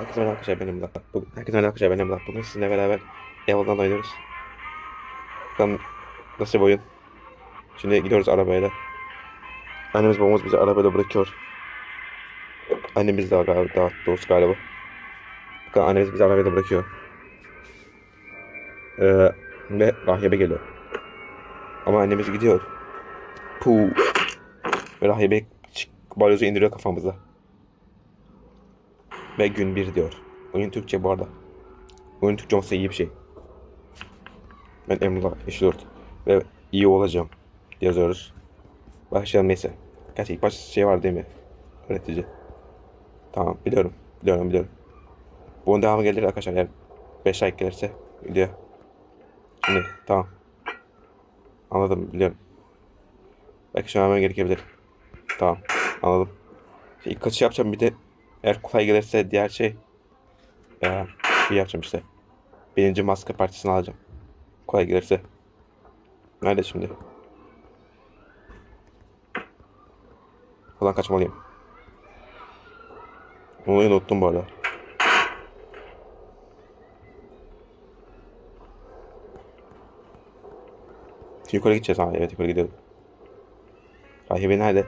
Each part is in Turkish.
Herkese merhaba arkadaşlar benim Murat. Bugün, herkese merhaba arkadaşlar benim Murat. Bugün sizinle beraber Evol'dan oynuyoruz. Bakalım nasıl bir oyun. Şimdi gidiyoruz arabayla. Annemiz babamız bizi arabayla bırakıyor. Annemiz de galiba, daha doğrusu galiba. Bakalım annemiz bizi arabayla bırakıyor. Ee, ve rahibe geliyor. Ama annemiz gidiyor. Puh. Ve rahibe balyozu indiriyor kafamıza. Ve gün bir diyor. Oyun Türkçe bu arada. Oyun Türkçe olsa iyi bir şey. Ben Emrullah Yeşilurt. Ve iyi olacağım yazıyoruz. Başlayalım neyse. Gerçi ilk başta şey var değil mi? Öğretici. Tamam biliyorum. Biliyorum biliyorum. Bunun devamı gelir arkadaşlar eğer 5 like gelirse video. Şimdi tamam. Anladım biliyorum. Belki şu an hemen gerekebilir. Tamam anladım. Şimdi ilk kaçı yapacağım bir de eğer kolay gelirse diğer şey eee şey yapacağım işte. Birinci maske parçasını alacağım. Kolay gelirse. Nerede şimdi? Falan kaçmalıyım. Onu unuttum bu arada. Yukarı gideceğiz ha. Evet yukarı gidelim. Rahibe nerede?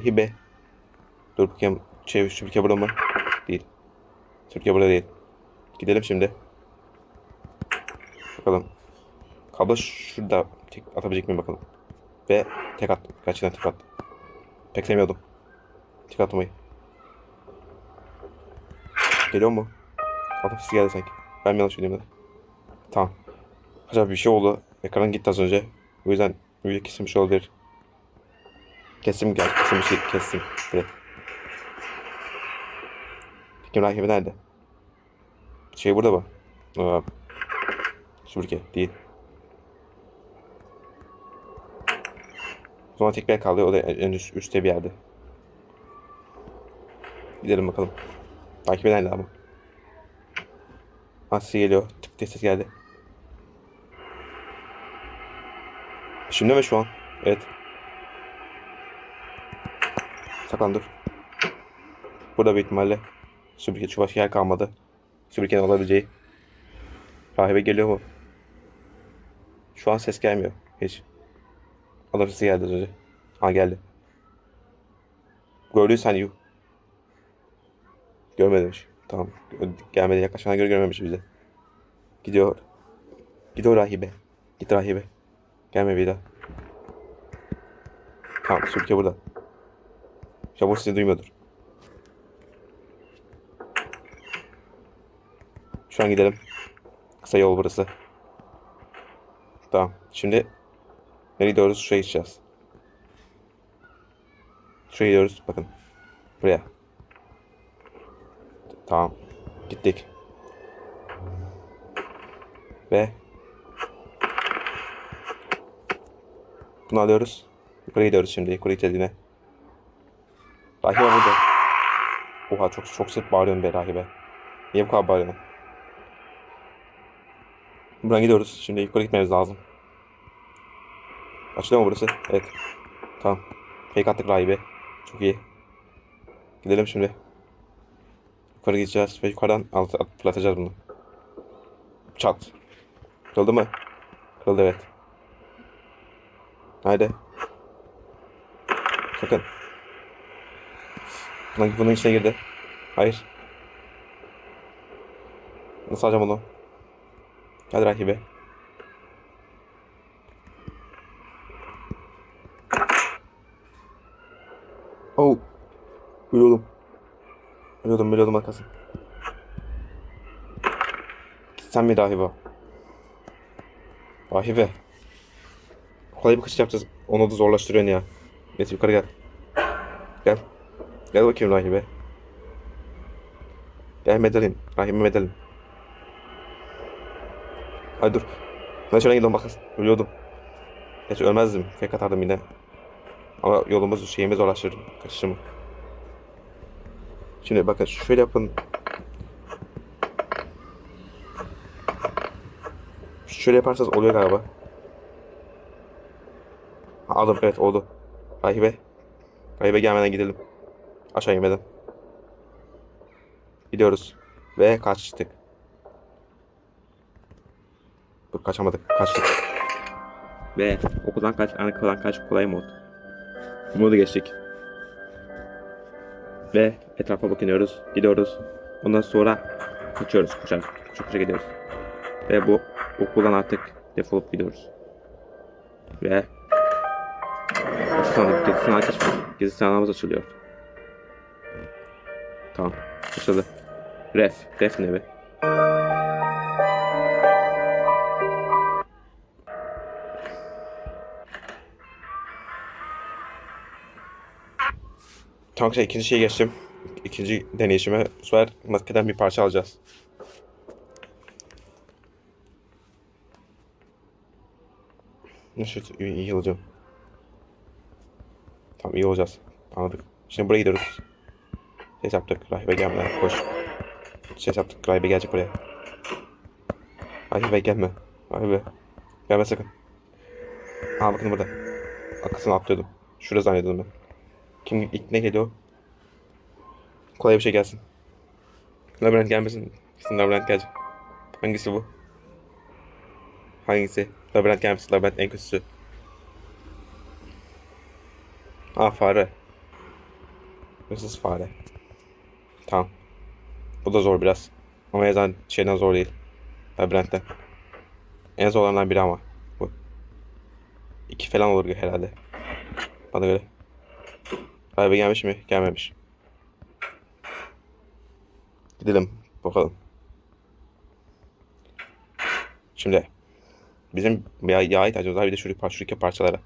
Rahibe. Dur bakayım. Şey, Türkiye burada mı? Değil. Türkiye burada değil. Gidelim şimdi. Bakalım. Kablo şurada tek atabilecek miyim bakalım. Ve tek attım. Gerçekten tek attım. Beklemiyordum. Tek atmayı. Geliyor mu? Adam sesi geldi sanki. Ben mi yanlış biliyorum. Tamam. Acaba bir şey oldu. Ekran gitti az önce. O yüzden video kesilmiş olabilir. Kesim geldi. Kesim şey kestim. Direkt. Peki rakibi nerede? Şey burada mı? Aa, Süpürge değil. O zaman tekrar kaldı. O da en üst, üstte bir yerde. Gidelim bakalım. Takip nerede ama? Aslı geliyor. Tık diye ses geldi. Şimdi mi şu an? Evet. Saklan dur. Burada bir ihtimalle süpürge şu başka yer kalmadı. Süpürgenin olabileceği. Rahibe geliyor mu? Şu an ses gelmiyor. Hiç. Adam sesi geldi az önce. Ha geldi. Gördün sen you. Görmemiş. Tamam. Gelmedi yaklaşana göre görmemiş bizi. Gidiyor. Gidiyor rahibe. Git rahibe. Gelme bir daha. Tamam süpürge burada. Çabuk sizi duymuyordur. Şu an gidelim. Kısa yol burası. Tamam. Şimdi nereye gidiyoruz? Şuraya gideceğiz. Şuraya gidiyoruz. Bakın. Buraya. Tamam. Gittik. Ve bunu alıyoruz. Yukarı gidiyoruz şimdi. Yukarı gideceğiz. Rahibe burada. Oha çok çok sık bağırıyorsun be. Niye bu kadar bağırıyorsun? Buradan gidiyoruz. Şimdi yukarı gitmemiz lazım. Açılıyor mu burası? Evet. Tamam. Fake attık rahibe. Çok iyi. Gidelim şimdi. Yukarı gideceğiz ve yukarıdan alt, alt fırlatacağız bunu. Çat. Kırıldı mı? Kırıldı evet. Haydi. Sakın. Bunun, bunun içine girdi. Hayır. Nasıl alacağım onu? Hadi rakibe. Oh. Ölüyordum. Ölüyordum, ölüyordum arkası. Sen mi rahibe? Rahibe. Kolay bir kaçış yapacağız. Onu da zorlaştırıyorsun ya. Neyse yukarı. Gel. Gel bakayım rahibe. Gel medalim. Rahibe medalim. Hadi dur. Ben şöyle gidiyorum bakın. Ölüyordum. Gerçi ölmezdim. Fake atardım yine. Ama yolumuz şeyimiz zorlaştırdı. Kaçışımı. Şimdi bakın şöyle yapın. Şöyle yaparsanız oluyor galiba. Ha, aldım evet oldu. Rahibe. Rahibe gelmeden gidelim. Aşağı inmeden. Gidiyoruz. Ve kaçtık. Dur kaçamadık. Kaçtık. Ve okuldan kaç, Ankara'dan kaç kolay mod. Modu geçtik. Ve etrafa bakınıyoruz. Gidiyoruz. Ondan sonra kaçıyoruz. Koşar. Koşa koşa gidiyoruz. Ve bu okuldan artık defolup gidiyoruz. Ve gezi açmış. Gezi sanağımız açılıyor. Tamam. Açıldı. Ref. Ref ne be? Tamam şey ikinci şeye geçtim. İkinci deneyişime bu sefer maskeden bir parça alacağız. Nasıl iyi, iyi olacağım. Tamam iyi olacağız. Anladık. Şimdi buraya gidiyoruz. Ses yaptık. Rahibe gelmeden koş. Ses yaptık. Rahibe gelecek buraya. Rahibe gelme. Rahibe. Gelme sakın. Aa bakın burada. Arkasını atlıyordum. Şurada zannediyordum ben. Kim ilk ne geliyor? Kolay bir şey gelsin. Labirent gelmesin. Kesin labirent gelecek. Hangisi bu? Hangisi? Labirent gelmesin. Labirent en kötüsü. Aa fare. Hırsız fare. Tamam. Bu da zor biraz. Ama azından şeyden zor değil. Labirentten. En zorlarından biri ama. Bu. İki falan olur herhalde. Bana göre. Galiba gelmiş mi? Gelmemiş. Gidelim. Bakalım. Şimdi. Bizim yağ, yağa ihtiyacımız var. Bir de şu, par- şu iki parçalara.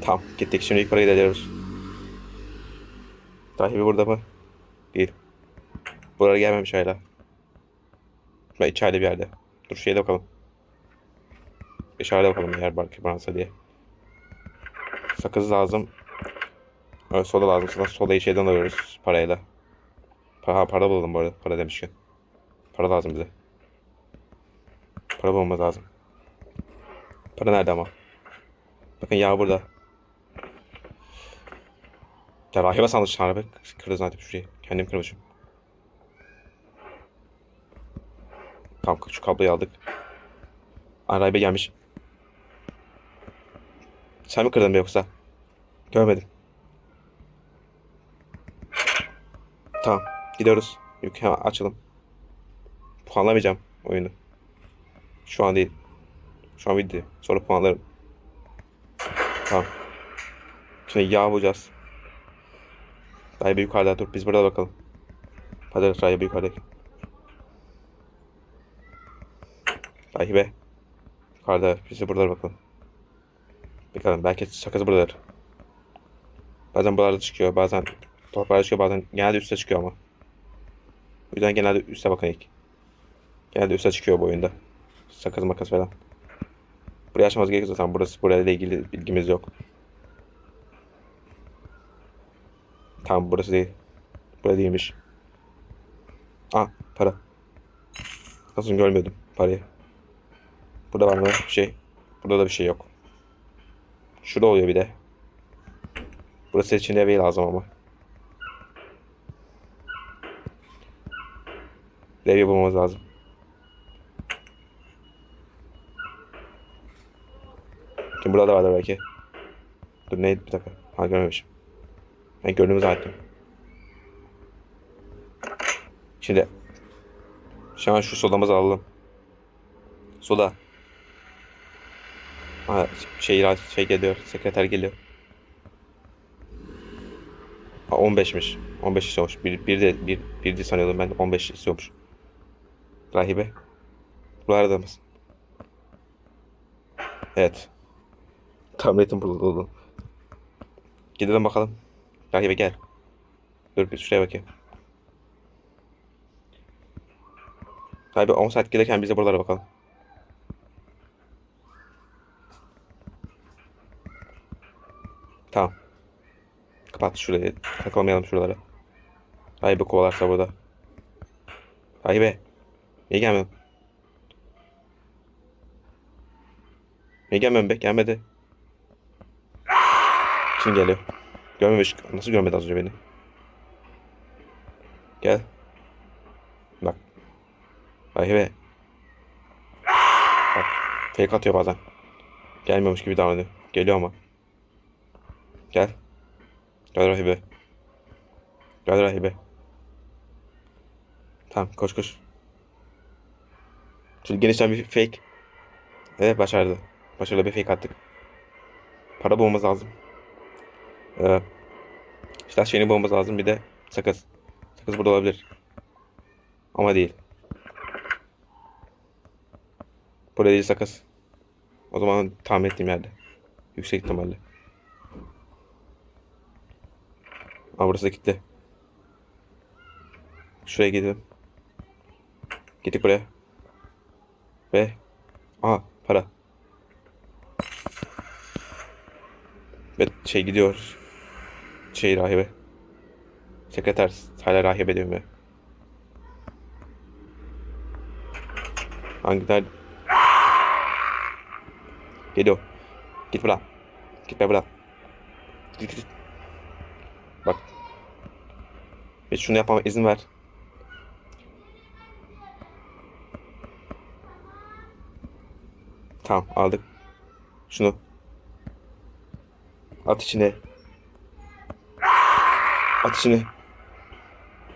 Tamam gittik şimdi yukarı gidiyoruz. Tahibi burada mı? Değil. Buralara gelmemiş hala. Ben içeride bir yerde. Dur şeyde bakalım. Dışarıda bakalım yer belki varsa diye. Sakız lazım. Evet, soda lazım. Sonra sodayı şeyden alıyoruz parayla. Para, para bulalım bu arada. Para demişken. Para lazım bize. Para bulmamız lazım. Para nerede ama? Bakın yağ burada. Ya rahibe sandı şarabı. Kırdı zaten şurayı. Kendim kırmışım. Tamam şu kabloyu aldık. Aa, gelmiş. Sen mi kırdın be yoksa? Görmedim. Tamam. Gidiyoruz. Yok hemen açalım. Puanlamayacağım oyunu. Şu an değil. Şu an video. Sonra puanlarım. Tamam. Şimdi yağ bulacağız. Rahibe yukarıda dur. Biz burada bakalım. Hadi Rahibe yukarıdaki. Rahibe. Yukarıda. Biz de burada bakalım. Bakalım. Belki sakız buradadır. Bazen buralarda çıkıyor. Bazen torplarda çıkıyor. Bazen genelde üstte çıkıyor ama. O yüzden genelde üste bakın ilk. Genelde üste çıkıyor bu oyunda. Sakız makas falan. Burayı açmamız gerekiyor zaten. Burası burayla ilgili bilgimiz yok. Tamam burası değil. Burası değilmiş. Aa para. Nasıl görmüyordum parayı. Burada var mı bir şey? Burada da bir şey yok. Şurada oluyor bir de. Burası için evi lazım ama. Levye bulmamız lazım. Şimdi burada da vardır belki. Dur neydi bir dakika. Ha görmemişim. Ben gördüğümü zannettim. Şimdi. Şu an şu sodamızı alalım. Soda. Ha, şey, şey geliyor. Sekreter geliyor. Ha 15'miş. 15 istiyormuş. Bir, bir de bir, bir de sanıyordum ben 15 istiyormuş. Rahibe. Buralarda mısın? Evet. Tahmin burada olduğunu. Gidelim bakalım. Rahibe gel. Dur bir şuraya bakayım. Rahibe 10 saat gelirken biz de buralara bakalım. Tamam. Kapat şurayı. Takılmayalım şuralara. Rahibe kovalarsa burada. Rahibe. Niye gelmiyorsun? Niye gelmiyorsun be? Gelmedi. Kim geliyor? Görmemiş. Nasıl görmedi az önce beni? Gel. Bak. Rahibe. Bak. Fake atıyor bazen. Gelmiyormuş gibi davranıyor. Geliyor ama. Gel. Gel rahibe. Gel rahibe. Tamam koş koş. Şimdi genişten bir fake. Evet başardı. Başarılı bir fake attık. Para bulmamız lazım. Ee, silah şeyini bulmamız lazım. Bir de sakız. Sakız burada olabilir. Ama değil. Burada değil sakız. O zaman tahmin ettiğim yerde. Yüksek ihtimalle. Aa burası da kilitli. Şuraya gidelim. Gittik buraya. Ve aha para. Ve şey gidiyor. Şey rahibe. Sekreter hala rahibe diyorum ya. Hangi nerede? Geliyor. Git buradan. Gitme buradan. Git git. Bak. Ve şunu yapmama izin ver. Tamam aldık. Şunu. At içine. At içine.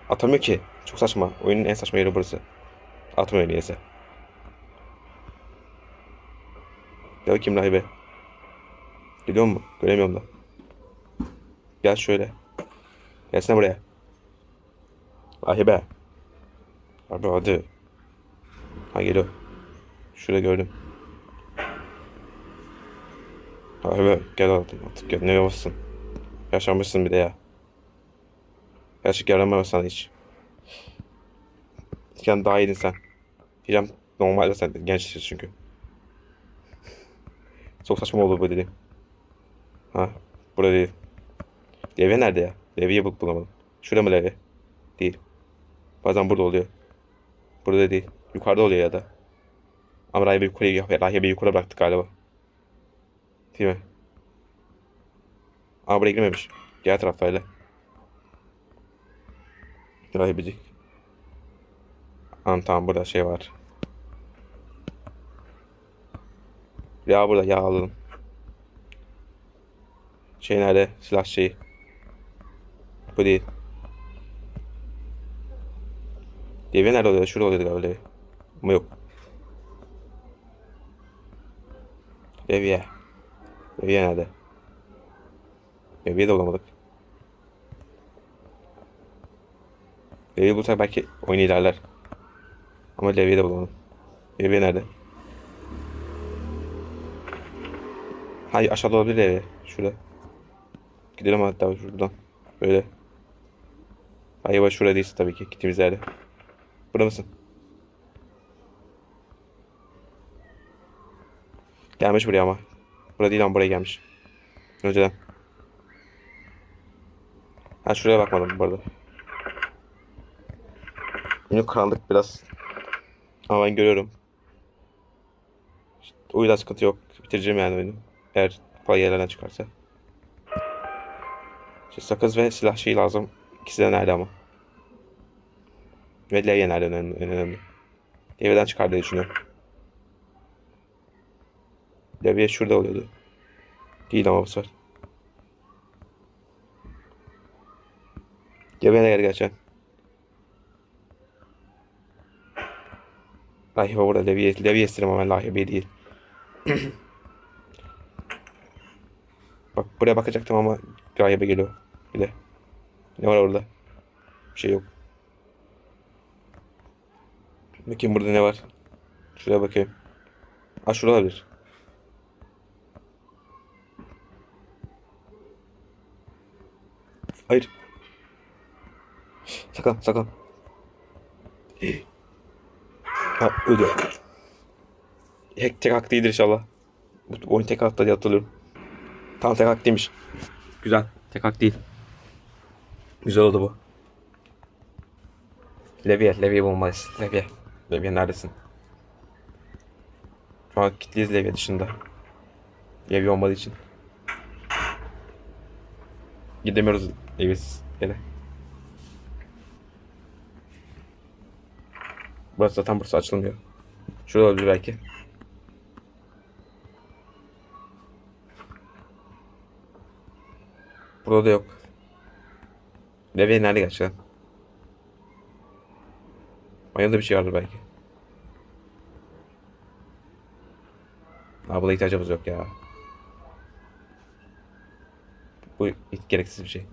Atamıyor ki. Çok saçma. Oyunun en saçma yeri burası. Atmıyor niyeyse. Gel bakayım rahibe. Geliyor mu? Göremiyorum da. Gel şöyle. Gelsene buraya. Rahibe. Abi hadi. Ha geliyor. Şurada gördüm. Rahibe gel artık gel. Ne yavaşsın. Yaşanmışsın bir de ya. Gerçek yaramam sana hiç. Eskiden daha iyiydin sen. Diyeceğim normalde sen gençsin çünkü. Çok saçma oldu bu dediğim. Ha, burada değil. Levye nerede ya? Levye'yi bulup bulamadım. Şurada mı levye? Değil. Bazen burada oluyor. Burada değil. Yukarıda oluyor ya da. Ama rahibe yukarıya, rahibe yukarı bıraktık galiba. Değil mi? Aa buraya girmemiş. Diğer taraftayla. Rahibecik. Tamam tamam burada şey var. Ya burada yağ alalım. Şey nerede? Silah şeyi. Bu değil. Devye nerede oluyor? Şurada oluyordu galiba devye. Ama yok. Devye. Devye nerede? Devye de bulamadık. Devye bulsak belki oyun ilerler. Ama devye de bulamadım. Devye nerede? Hayır aşağıda olabilir devye. Şurada. Gidelim hatta şuradan. Böyle. Hayır bak şurada değilsin tabii ki. Gittiğimiz yerde. Burada mısın? Gelmiş buraya ama. Burada değil ama buraya gelmiş. Önceden. Ha şuraya bakmadım bu arada. Yine karanlık biraz. Ama ben görüyorum. İşte, o yüzden sıkıntı yok. Bitireceğim yani oyunu. Eğer kolay yerlerden çıkarsa. İşte sakız ve silah şeyi lazım. İkisi de nerede ama. Ve levye nerede önemli. önemli. Levyeden çıkar diye düşünüyorum. Levye şurada oluyordu. Değil ama bu sefer. Levye nerede gerçekten? Lahibe burada levye, levye isterim ama lahibe değil. Bak buraya bakacaktım ama rahibe geliyor. Bir de. Ne var orada? Bir şey yok. Bakayım burada ne var? Şuraya bakayım. Ha şurada olabilir. Hayır. Saklan saklan. Ha öldü. Tek, tek hak değildir inşallah. Bu oyun tek hakta diye hatırlıyorum. Tam tek hak değilmiş. Güzel. Tek hak değil. Güzel oldu bu. Leviye, Leviye bulmalıyız. Leviye. Leviye neredesin? Şu an kilitliyiz Leviye dışında. Leviye olmadığı için. Gidemiyoruz Leviye'siz yere. Burası zaten burası açılmıyor. Şurada olabilir belki. Burada da yok. Leviye nerede gerçekten? Banyoda bir şey vardır belki. Abi buna ihtiyacımız yok ya. Bu gereksiz bir şey.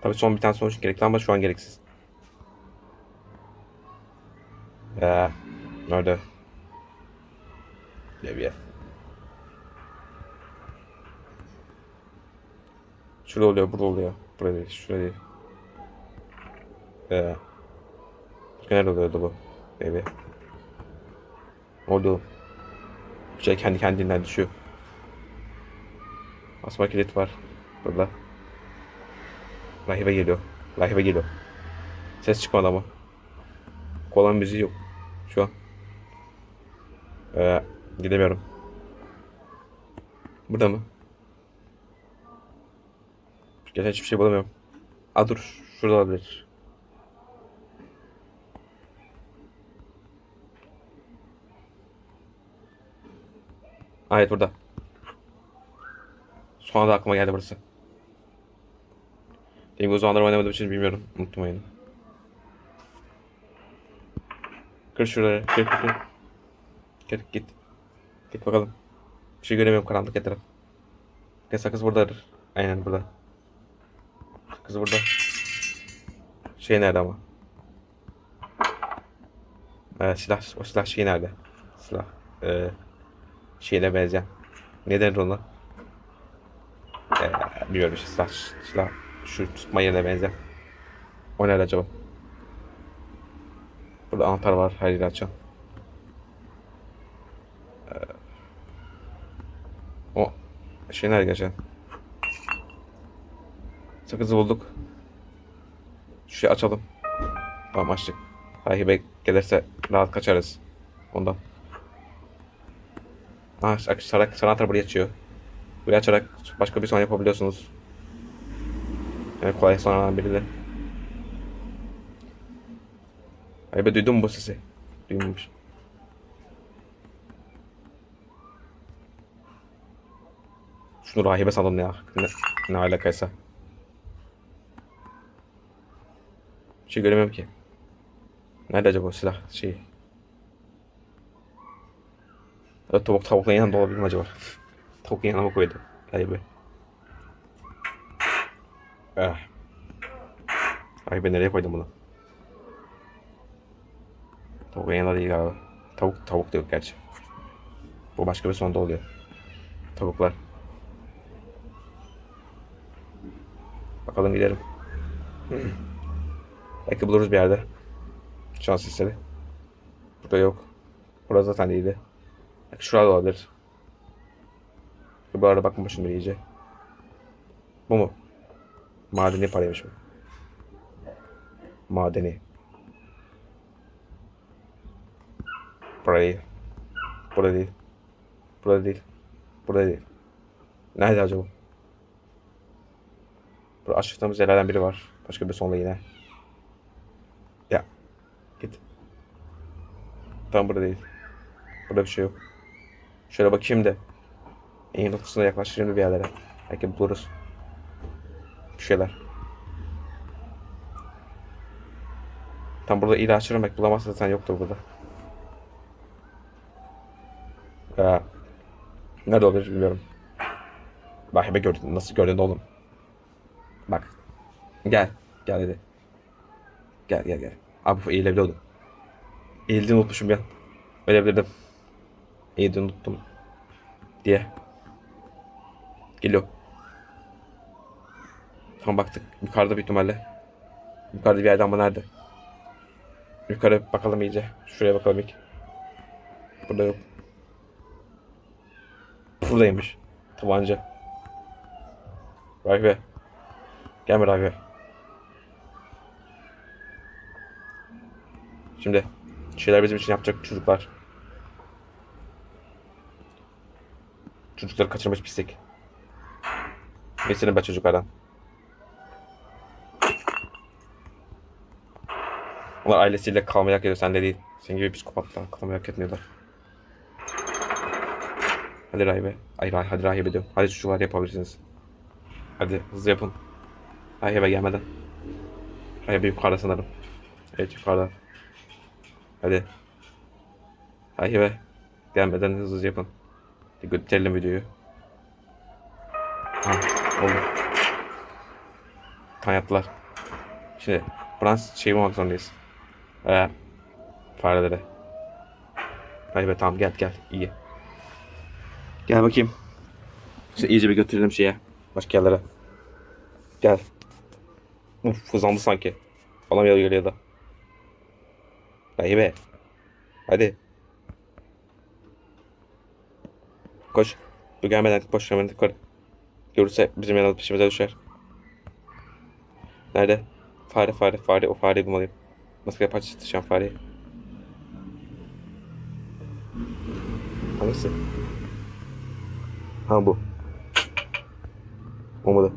Tabii son bir tane sonuç gerekli ama şu an gereksiz. Ya nerede? Leviye. Şurada oluyor, burada oluyor. Burada değil, şurada değil. Ee, başka nerede oluyordu bu? Baby. Bir şey kendi kendinden düşüyor. Asma kilit var. Burada. Rahibe geliyor. Rahibe geliyor. Ses çıkmadı ama. Kolan müziği yok. Şu an. Ee, gidemiyorum. Burada mı? Gerçekten hiçbir şey bulamıyorum. Aa dur. Şurada olabilir. Aa, Evet burada. Sonra da aklıma geldi burası. Benim o zamanlar oynamadığım için bilmiyorum. Unuttum oyunu. Kır şuraları. Kır kır kır. Kır git. Git bakalım. Bir şey göremiyorum karanlık etraf. Gel sakız buradadır. Aynen burada. Sakız burada. Şey nerede ama? Ee, silah, o silah şey nerede? Silah. Ee, şeyine benzeyen. Ne denir ona? Ee, bilmiyorum işte silah, silah. Şu tutma yerine benzeyen. O nerede acaba? Burada anahtar var her yeri açan. Ee, o şey nerede gerçekten? Sakızı bulduk. Şu şeyi açalım. Tamam açtık. Rahibe gelirse rahat kaçarız. Ondan. Ha, açarak sanatlar buraya açıyor. Buraya açarak başka bir son yapabiliyorsunuz. Yani kolay sonradan biri de. Rahibe duydun mu bu sesi? Duymamış. Şunu rahibe sandım ya. Ne, ne alakaysa. Bir şey göremiyorum ki. Nerede acaba o silah şeyi? Evet, tavuk tavukla yanında olabilir mi acaba? Tavukun yanına mı koydu? Rahibe. Ah. Rahibe nereye koydum bunu? Tavuk yanında değil galiba. Tavuk, tavuk da yok gerçi. Bu başka bir sonda oluyor. Tavuklar. Bakalım gidelim. Belki buluruz bir yerde. Şans eseri. Burada yok. Burada zaten değildi. Belki şurada olabilir. Bu arada bakmamışım bir iyice. Bu mu? Madeni paraymış bu. Madeni. Burada değil. Burada değil. Burada. Burada. Nerede acaba? Burada açtığımız yerlerden biri var. Başka bir sonla yine. Ya. Git. Tam burada değil. Burada bir şey yok. Şöyle bakayım da. En noktasına yaklaşayım bir yerlere. Belki buluruz. Bir şeyler. Tam burada iyi açıyorum belki bulamazsa zaten yoktur burada. Ya. Nerede olabilir bilmiyorum. Rahibe gördün. Nasıl gördün oğlum? Bak. Gel. Gel dedi. Gel gel gel. Abi bu eğilebiliyordum. Eğildiğini unutmuşum ya. Ölebilirdim. Eğildiğini unuttum. Diye. Geliyor. Tamam baktık. Yukarıda bir ihtimalle. Yukarıda bir yerde ama nerede? Yukarı bakalım iyice. Şuraya bakalım ilk. Burada yok. Buradaymış. Tabanca. Vay be. Gel Murat abi. Şimdi şeyler bizim için yapacak çocuklar. Çocukları kaçırmış pislik. Mesela ben çocuklardan. Onlar ailesiyle kalmayı hak ediyor. Sen de değil. Senin gibi psikopatlar kalmayı hak etmiyorlar. Hadi rahibe. Ay rah hadi rahibe diyorum. Hadi çocuklar yapabilirsiniz. Hadi hızlı yapın. Rahibe gelmeden. Rahibe yukarıda sanırım. Evet yukarıda. Hadi. Rahibe. Gelmeden hızlı hızlı yapın. Götürelim videoyu. Ha, oldu. Tamam yaptılar. Şimdi Frans şey mi olmak zorundayız? Ee, farelere. Hadi be tamam gel gel iyi. Gel bakayım. Şimdi iyice bir götürelim şeye. Başka yerlere. Gel. Uf hızlandı sanki. Bana geliyor geliyor da. Hadi be. Hadi. Koş. Bu gelmeden koş hemen yukarı. Görürse bizim yanımız peşimize düşer. Nerede? Fare fare fare o fareyi bulmalıyım. Nasıl yapar çatışan fareyi? Hangisi? Ha bu. Olmadı.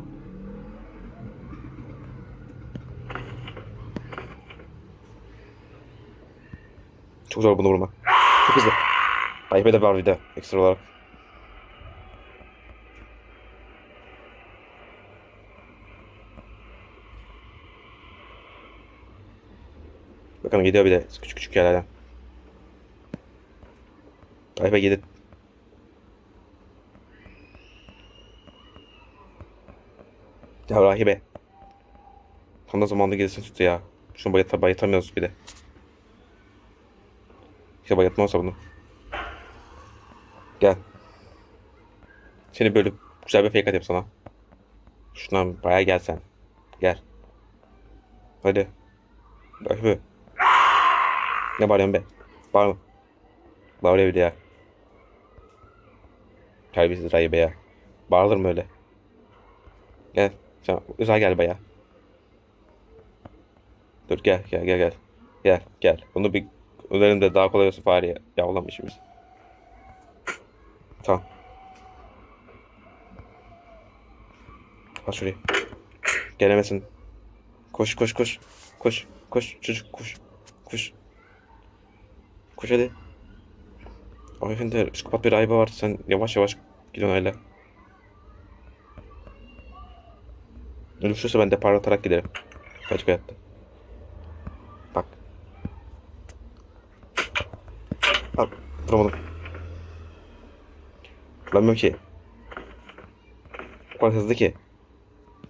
Çok zor bunu vurmak. Çok hızlı. Ayıp de var bir de ekstra olarak. Bakalım gidiyor bir de küçük küçük yerlerden. Ayıp gidip. Ya rahibe. Tam da zamanında gelirsin tuttu ya. Şunu bayata, bayatamıyoruz bir de. İşte bayatmazsa bunu. Gel. Seni bölüp güzel bir fake atayım sana. Şundan bayağı gel sen. Gel. Hadi. Rahibe. Ne bağırıyorsun be? Bağırma. Bağırıyor bir de ya. Terbiyesiz rahibe ya. Bağırılır mı öyle? Gel. Sen uzağa gel be ya. Dur gel gel gel gel. Gel gel. Bunu bir üzerinde daha kolay olsun fareye. Yavlamışız. Tamam. Al şuraya. Gelemesin. Koş koş koş. Koş koş çocuk koş. Koş. Koş hadi. Ay efendi psikopat bir ayba var. Sen yavaş yavaş gidiyorsun öyle. Öyle düşürse ben de parlatarak giderim. Kaç hayatta. Bak. Bak. Duramadım. Bulamıyorum ki. O kadar hızlı ki.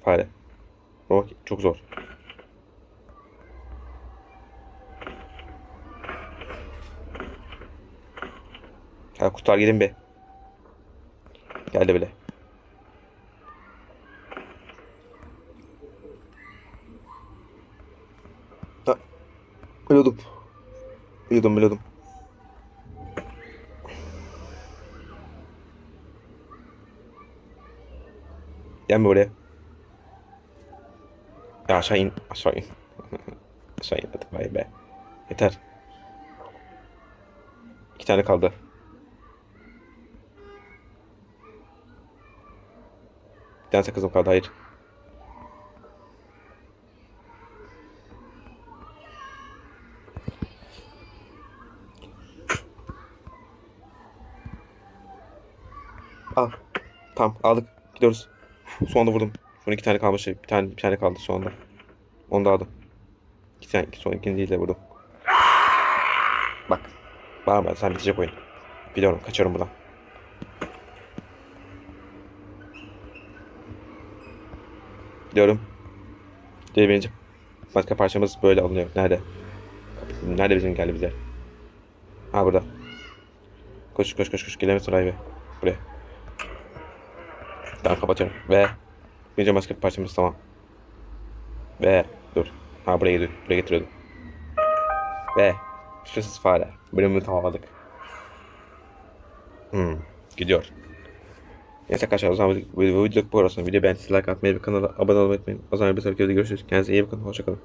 Fare. Bak çok zor. Ha kurtar gidin be. Geldi bile. Ha. Biliyordum. Biliyordum biliyordum. Gelme buraya. Ya aşağı in. Aşağı in. aşağı in. Hadi vay be. Yeter. İki tane kaldı. Bir tane sakızım kaldı. Hayır. Al. Tamam Gidiyoruz. Son anda vurdum. Son iki tane kalmış. Bir tane bir tane kaldı son anda. Onu da aldım. İki tane son ikinciyi de vurdum. Bak. Bağırma sen bitecek oyun. Biliyorum kaçıyorum buradan. Gidiyorum. Binince başka parçamız böyle alınıyor. Nerede? Nerede bizim geldi bize? Ha burada. Koş koş koş koş. Gelemezsin Rahibe. Buraya. Tamam kapatıyorum. Ve binince başka bir parçamız tamam. Ve dur. Ha buraya gidiyor. Buraya getiriyordum. Ve şurası fare. Bölümü tamamladık. Hmm, gidiyor. Neyse arkadaşlar o zaman bu video bu arasında video beğendiyseniz like atmayı ve kanala abone olmayı unutmayın. O zaman bir sonraki videoda görüşürüz. Kendinize iyi bakın. Hoşçakalın.